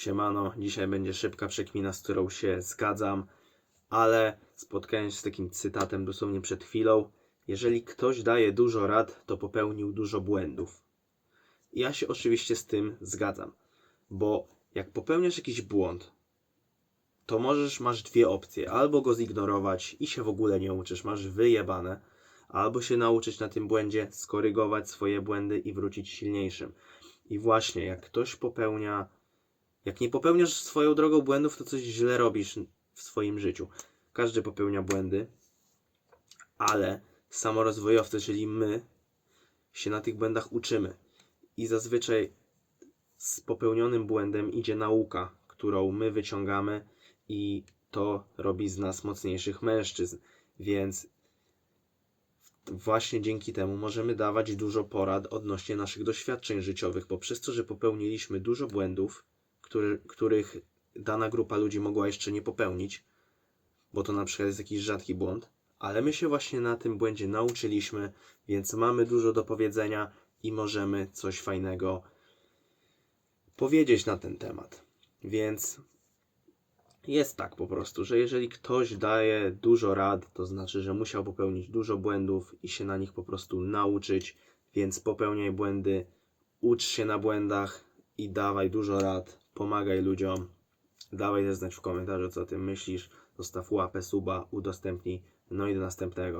Siemano, dzisiaj będzie szybka przekmina, z którą się zgadzam, ale spotkałem się z takim cytatem dosłownie przed chwilą. Jeżeli ktoś daje dużo rad, to popełnił dużo błędów. Ja się oczywiście z tym zgadzam, bo jak popełniasz jakiś błąd, to możesz, masz dwie opcje. Albo go zignorować i się w ogóle nie uczysz, masz wyjebane, albo się nauczyć na tym błędzie, skorygować swoje błędy i wrócić silniejszym. I właśnie, jak ktoś popełnia, jak nie popełniasz swoją drogą błędów, to coś źle robisz w swoim życiu. Każdy popełnia błędy, ale samorozwojowcy, czyli my, się na tych błędach uczymy. I zazwyczaj z popełnionym błędem idzie nauka, którą my wyciągamy, i to robi z nas mocniejszych mężczyzn. Więc właśnie dzięki temu możemy dawać dużo porad odnośnie naszych doświadczeń życiowych, bo przez to, że popełniliśmy dużo błędów, który, których dana grupa ludzi mogła jeszcze nie popełnić, bo to na przykład jest jakiś rzadki błąd, ale my się właśnie na tym błędzie nauczyliśmy, więc mamy dużo do powiedzenia i możemy coś fajnego powiedzieć na ten temat. Więc jest tak po prostu, że jeżeli ktoś daje dużo rad, to znaczy, że musiał popełnić dużo błędów i się na nich po prostu nauczyć, więc popełniaj błędy, ucz się na błędach i dawaj dużo rad, pomagaj ludziom. Dawaj znać w komentarzu, co o tym myślisz. Zostaw łapę, suba, udostępnij. No i do następnego.